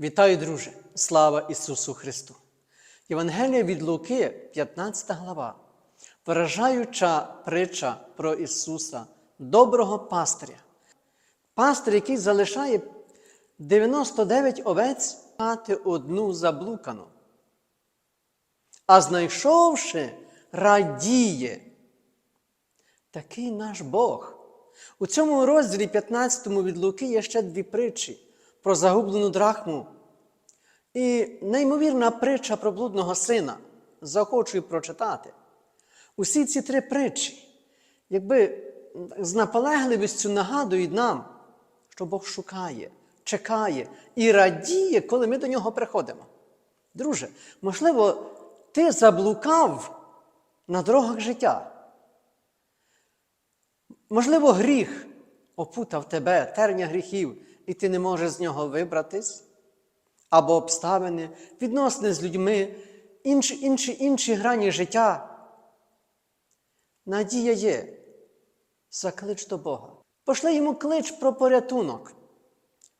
Вітаю, друже! Слава Ісусу Христу! Євангелія від Луки, 15 глава, виражаюча притча про Ісуса, доброго пастиря. Пастир, який залишає 99 овець, мати одну заблукану. А знайшовши, радіє. Такий наш Бог. У цьому розділі 15 від Луки є ще дві притчі про загублену драхму. І неймовірна притча про блудного сина. Захочую прочитати. Усі ці три притчі, якби з наполегливістю нагадують нам, що Бог шукає, чекає і радіє, коли ми до нього приходимо. Друже, можливо, ти заблукав на дорогах життя. Можливо, гріх опутав тебе, терня гріхів, і ти не можеш з нього вибратись, або обставини, відносини з людьми, інші, інші, інші грані життя. Надія є. Заклич до Бога. Пошли йому клич про порятунок.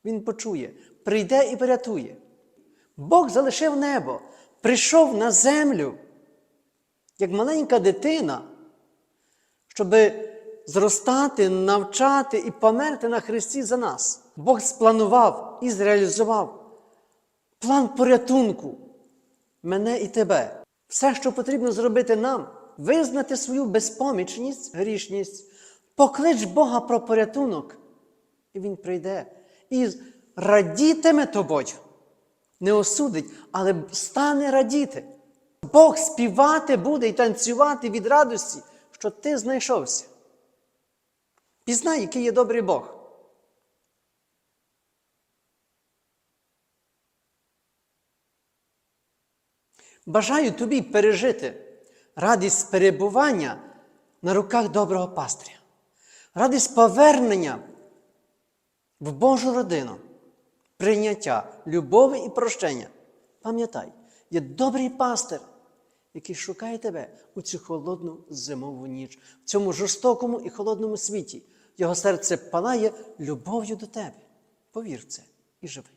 Він почує, прийде і порятує. Бог залишив небо, прийшов на землю, як маленька дитина, щоби зростати, навчати і померти на Христі за нас. Бог спланував і зреалізував план порятунку мене і тебе. Все, що потрібно зробити нам, визнати свою безпомічність, грішність, поклич Бога про порятунок, і Він прийде і радітиме тобою. Не осудить, але стане радіти. Бог співати буде і танцювати від радості, що ти знайшовся. Пізнай, який є добрий Бог. Бажаю тобі пережити радість перебування на руках доброго пастиря, радість повернення в Божу родину, прийняття, любові і прощення. Пам'ятай, є добрий пастир, який шукає тебе у цю холодну зимову ніч, в цьому жорстокому і холодному світі. Його серце палає любов'ю до тебе. Повір в це і живи.